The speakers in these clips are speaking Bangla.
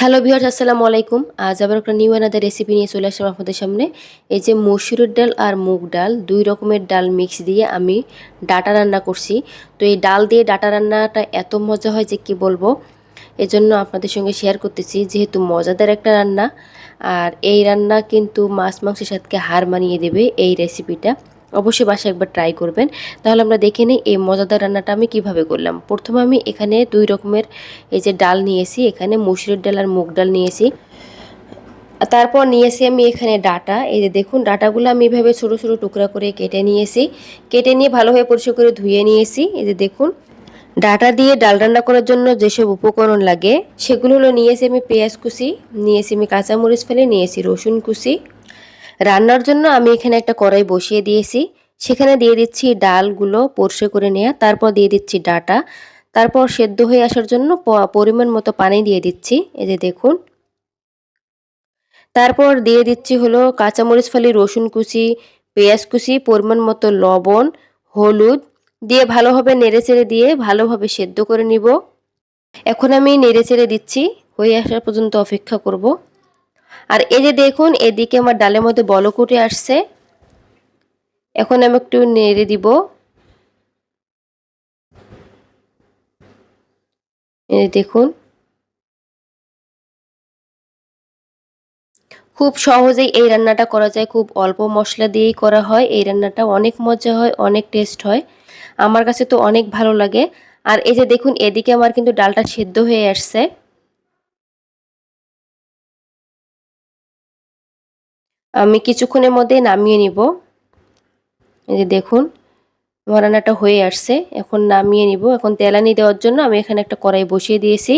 হ্যালো ভিউয়ার্স আসসালামু আলাইকুম। আজ আবার একটা নিউ এনাদের রেসিপি নিয়ে চলে আসলাম আপনাদের সামনে। এই যে মসুরের ডাল আর মুগ ডাল, দুই রকমের ডাল মিক্স দিয়ে আমি ডাটা রান্না করছি। তো এই ডাল দিয়ে ডাটা রান্নাটা এত মজা হয় যে কি বলব? এজন্য আপনাদের সঙ্গে শেয়ার করতেছি, যেহেতু মজাদার একটা রান্না। আর এই রান্না কিন্তু মাছ মাংসের সাথে হার মানিয়ে দেবে এই রেসিপিটা অবশ্যই বাসায় একবার ট্রাই করবেন। তাহলে আমরা দেখে নিই এই মজাদার রান্নাটা আমি কীভাবে করলাম। প্রথমে আমি এখানে দুই রকমের এই যে ডাল নিয়েছি, এখানে মুসুরির ডাল আর মুগ ডাল নিয়েছি। তারপর নিয়েছি আমি এখানে ডাটা। এই যে দেখুন, ডাটাগুলো আমি এভাবে ছোটো ছোটো টুকরা করে কেটে নিয়েছি। কেটে নিয়ে ভালোভাবে পরিষ্কার করে ধুয়ে নিয়েছি। এই যে দেখুন, ডাটা দিয়ে ডাল রান্না করার জন্য যেসব উপকরণ লাগে, সেগুলো হলো নিয়েছি আমি পেঁয়াজ কুচি, নিয়েছি আমি কাঁচামরিচ ফেলে, নিয়েছি রসুন কুচি রান্নার জন্য আমি এখানে একটা কড়াই বসিয়ে দিয়েছি। সেখানে দিয়ে দিচ্ছি ডালগুলো পরিষ্কার করে নেওয়া তারপর দিয়ে দিচ্ছি ডাটা। তারপর সেদ্ধ হয়ে আসার জন্য পরিমাণ মতো পানি দিয়ে দিচ্ছি, এই যে দেখুন। তারপর দিয়ে দিচ্ছি হলো কাঁচামরিচ ফালি রসুন কুচি, পেঁয়াজ কুচি, পরিমাণ মতো লবণ, হলুদ। দিয়ে ভালোভাবে নেড়ে চেড়ে দিয়ে ভালোভাবে সেদ্ধ করে নিব। এখন আমি নেড়ে চেড়ে দিচ্ছি, হয়ে আসার পর্যন্ত অপেক্ষা করব। আর এই যে দেখুন, এদিকে আমার ডালের মধ্যে বলকুটে আসছে। এখন আমি একটু নেড়ে দিব। দেখুন। খুব সহজেই এই রান্নাটা করা যায়, খুব অল্প মশলা দিয়েই করা হয়। এই রান্নাটা অনেক মজা হয়, অনেক টেস্ট হয়। আমার কাছে তো অনেক ভালো লাগে। আর এই যে দেখুন, এদিকে আমার কিন্তু ডালটা সেদ্ধ হয়ে আসছে। আমি কিছুক্ষণের মধ্যে নামিয়ে নিব। এই যে দেখুন আমার রান্নাটা হয়ে আসছে। এখন নামিয়ে নিব। এখন তেলানি দেওয়ার জন্য আমি এখানে একটা কড়াই বসিয়ে দিয়েছি।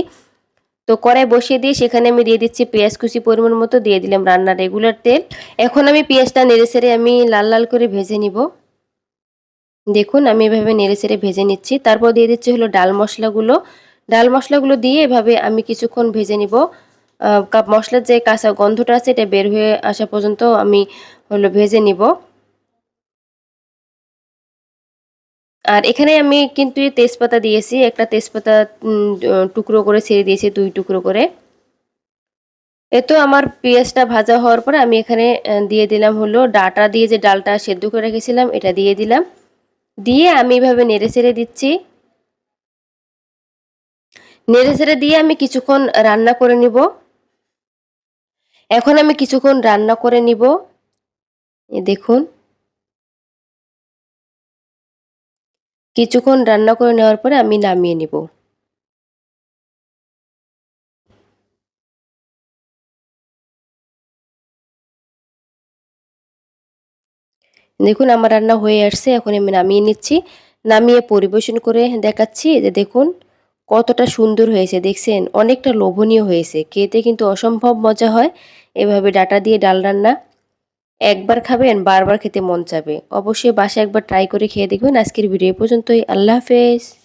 তো কড়াই বসিয়ে দিয়ে সেখানে আমি দিয়ে দিচ্ছি পেঁয়াজ কুচি পরিমাণ মতো, দিয়ে দিলাম রান্নার রেগুলার তেল। এখন আমি পেঁয়াজটা নেড়ে সেড়ে আমি লাল লাল করে ভেজে নিব। দেখুন, আমি এভাবে নেড়ে সেড়ে ভেজে নিচ্ছি। তারপর দিয়ে দিচ্ছি হলো ডাল মশলাগুলো। ডাল মশলাগুলো দিয়ে এভাবে আমি কিছুক্ষণ ভেজে নিব। মশলার যে কাঁচা গন্ধটা আছে এটা বের হয়ে আসা পর্যন্ত আমি হলো ভেজে নিব। আর এখানে আমি কিন্তু তেজপাতা দিয়েছি, একটা তেজপাতা টুকরো করে ছেড়ে দিয়েছি, দুই টুকরো করে। এতো আমার পেঁয়াজটা ভাজা হওয়ার পরে আমি এখানে দিয়ে দিলাম হলো ডাটা দিয়ে যে ডালটা সেদ্ধ করে রেখেছিলাম, এটা দিয়ে দিলাম। দিয়ে আমি এভাবে নেড়ে ছেড়ে দিচ্ছি। নেড়ে ছেড়ে দিয়ে আমি কিছুক্ষণ রান্না করে নিব। এখন আমি কিছুক্ষণ রান্না করে নিব। দেখুন। কিছুক্ষণ রান্না করে নেওয়ার পরে আমি নামিয়ে নিব। দেখুন, আমার রান্না হয়ে আসছে। এখন আমি নামিয়ে নিচ্ছি। নামিয়ে পরিবেশন করে দেখাচ্ছি যে দেখুন, কতটা সুন্দর হয়েছে। দেখছেন, অনেকটা লোভনীয় হয়েছে। খেতে কিন্তু অসম্ভব মজা হয়। এভাবে ডাটা দিয়ে ডাল রান্না একবার খাবেন, বারবার খেতে মন চাবে। অবশ্যই বাসা একবার ট্রাই করে খেয়ে দেখবেন। আজকের ভিডিও পর্যন্তই। আল্লাহ হাফেজ।